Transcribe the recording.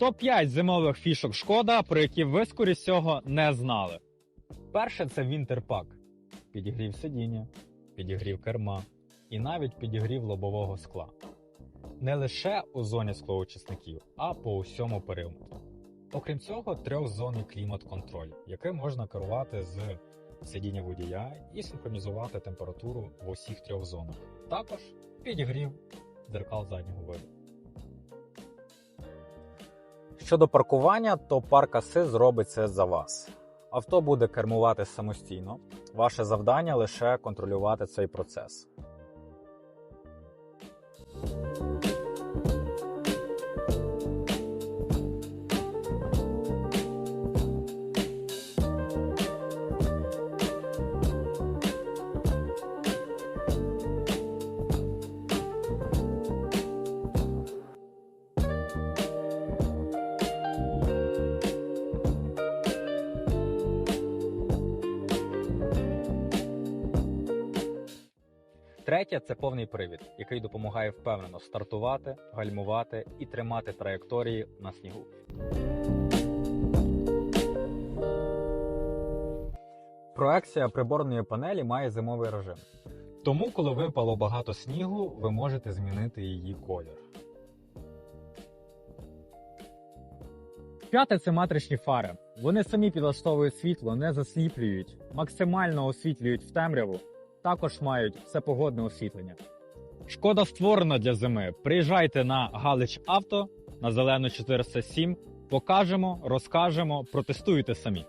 Топ-5 зимових фішок шкода, про які ви скоріше всього не знали. Перше це Вінтерпак. Підігрів сидіння, підігрів керма і навіть підігрів лобового скла. Не лише у зоні склоочисників, а по усьому периметру. Окрім цього, трьохзонний клімат-контроль, яким можна керувати з сидіння водія і синхронізувати температуру в усіх трьох зонах. Також підігрів дзеркал заднього виду. Щодо паркування, то парк Аси зробить це за вас. Авто буде кермувати самостійно. Ваше завдання лише контролювати цей процес. Третє це повний привід, який допомагає впевнено стартувати, гальмувати і тримати траєкторії на снігу. Проекція приборної панелі має зимовий режим. Тому, коли випало багато снігу, ви можете змінити її колір. П'яте це матричні фари. Вони самі підлаштовують світло, не засліплюють, максимально освітлюють в темряву, також мають всепогодне освітлення. Шкода створена для зими. Приїжджайте на Галич Авто на зелену 407, покажемо, розкажемо, протестуйте самі.